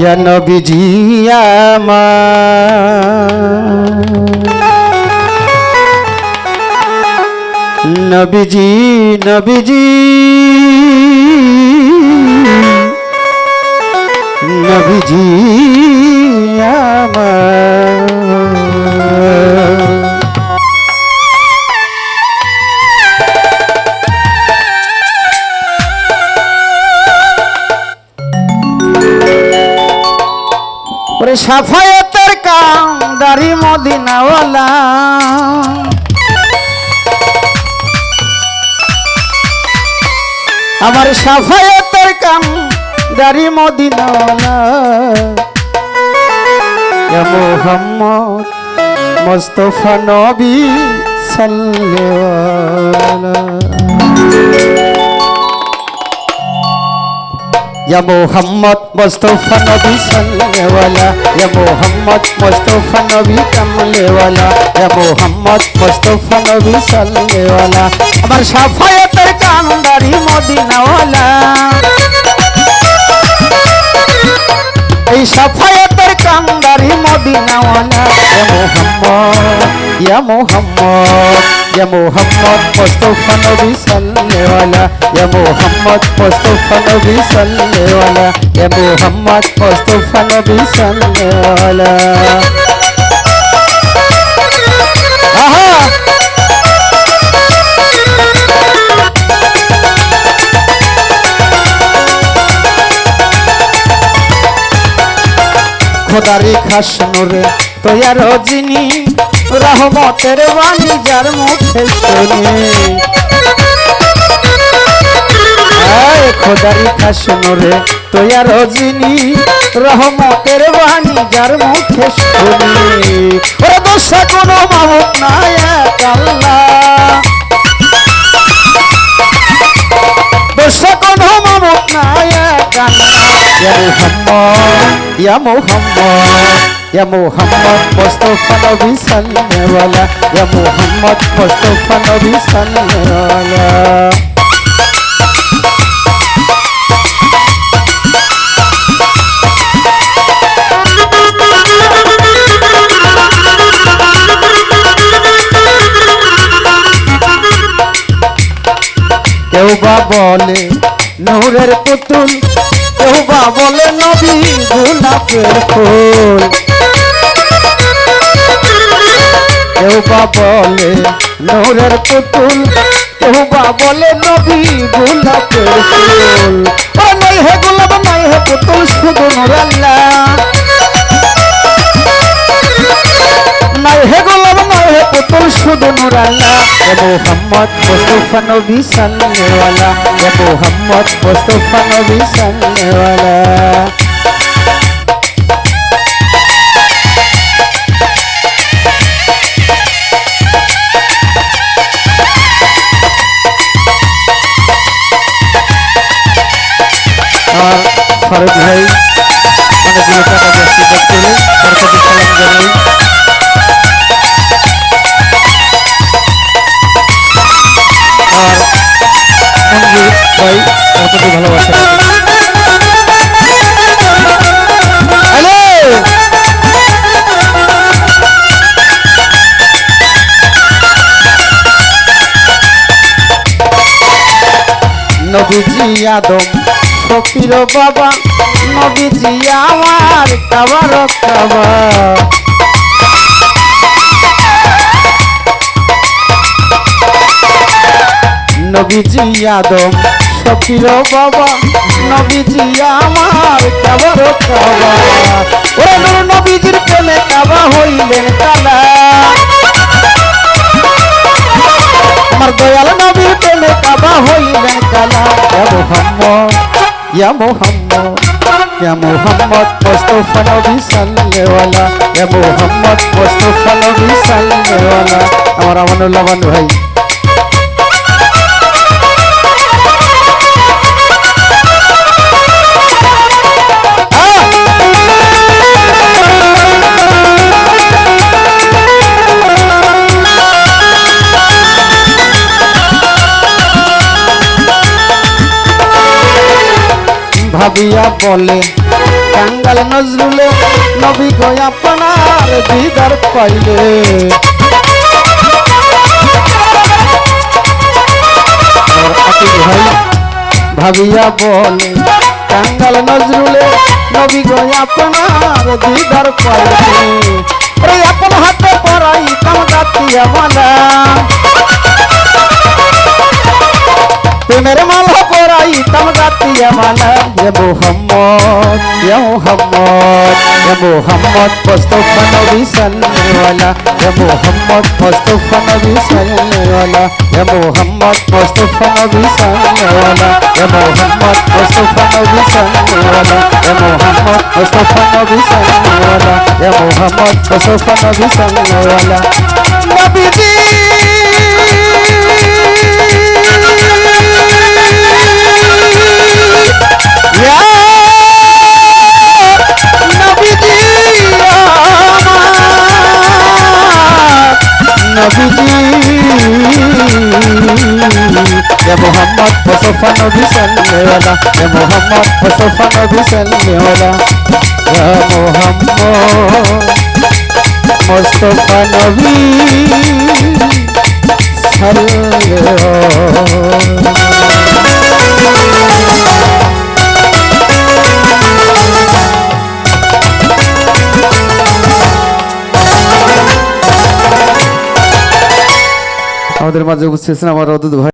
ইয়া নবীজি আমার। নবীজি নবীজি। নবীজি ওরে সাফায়াতের কাম দাড়ি মদিনাওয়ালা। আমার সাফায়াতের কাম দাড়ি মদিনাওয়ালা মোহাম্মদ মুস্তফা নবী সাল্লাল্লাহু ইয়া মোহাম্মদ মোস্তফা নবী সাল্লেওয়ালা ইয়া মোহাম্মদ মোস্তফা নবী কামলেওয়ালা ইয়া মোহাম্মদ মোস্তফা নবী সাল্লেওয়ালা আমার সাফায়াতের কান্দারি মদিনাওয়ালা এই সাফায়াতের কান্দারি মদিনাওয়ালা ইয়া মোহাম্মদ ইয়া মোহাম্মদ ইয়া মোহাম্মদ মুস্তফা নবী সাল্লেওয়ালা ইয়া মোহাম্মদ মুস্তফা নবী সাল্লেওয়ালা ইয়া মোহাম্মদ মুস্তফা নবী সাল্লেওয়ালা আহা খোদারি খাস নুরে তৈয়ার যিনি রহমতের বাণী যার মুখে শুনি। খোদারি খাস নুরে তৈয়ার যিনি রহমতের বাণী যার মুখে শুনি। ওরে দোষা কোনো মামুক নাই আল্লাহ। দোষা নাই আল্লাহ। ইয়া ইয়া মুহাম্মদ। ইয়া মুহাম্মদ মুস্তাফা নবী সাল্লাল্লাহু আলাইহি ইয়া মুহাম্মদ মুস্তাফা নবী সাল্লাল্লাহু আলাইহি কেউ বা বলে নূরের পুতুল, কেউ বা বলে নবী গোলাপের ফুল। কেউ বা বলে নূরের পুতুল, কেউ বা বলে নবী গোলাপের ফুল। ও নাই হে গোলাপ, নাই হে পুতুল, শুধু নূর আল্লাহ শুধু নূর আল্লাহ এ মোহাম্মদ মুস্তফা নবী সাল্লেওয়ালা এ মোহাম্মদ মুস্তফা নবী সাল্লেওয়ালা ভাই অনেকগুলো টাকা ব্যক্তিগত করে তার সালাম জানাই আর মঞ্জুর ভাই প্রতি ভালোবাসা। নবীজি আদম ফকির বাবা। নবীজি আমার কাবার কাবা নবীজি আদম। ফকির বাবা, নবীজি আমার কাবার কাবা। ওরে নবীজির প্রেমে কাবা হইলেন আমার দয়াল নবীর প্রেমে কাবা হইলেন কালা। ইয়া মোহাম্মদ ইয়া মোহাম্মদ ইয়া মোহাম্মদ মুস্তাফা নবী সাল্লেওয়ালা ইয়া মোহাম্মদ মুস্তাফা নবী সাল্লেওয়ালা আমার আমানুল্লাহ ভাই। ভাবিয়া বলে টাঙ্গাল নজরুলে নবী গো আপনার দিদার পাইলে। ভাবিয়া বলে টাঙ্গাল নজরুলে নবী গো আপনার দিদার পাইলে। রে আপন হাতে পরাই কামদাতিয়া মালা প্রেমের মালা পরাই তামদাতিয়া মালা ইয়া মুহাম্মদ ইয়া মুহাম্মদ ইয়া মুহাম্মদ মুস্তাফা নবী সাল্লাল্লাহু ইয়া মুহাম্মদ মুস্তাফা নবী সাল্লাল্লাহু ইয়া মুহাম্মদ মুস্তাফা নবী সাল্লাল্লাহু ইয়া মুহাম্মদ মুস্তাফা নবী সাল্লাল্লাহু ইয়া মুহাম্মদ মুস্তাফা নবী সাল্লাল্লাহু ইয়া মুহাম্মদ মুস্তাফা নবী সাল্লাল্লাহু নবীজি মুস্তাফা নবী সাল্লাল্লাহু ইয়া মোহাম্মদ মুস্তাফা নবী সাল্লাল্লাহু ইয়া মোহাম্মদ মুস্তাফা নবী আমাদের মাঝে আছেন আমার অদূত ভাই।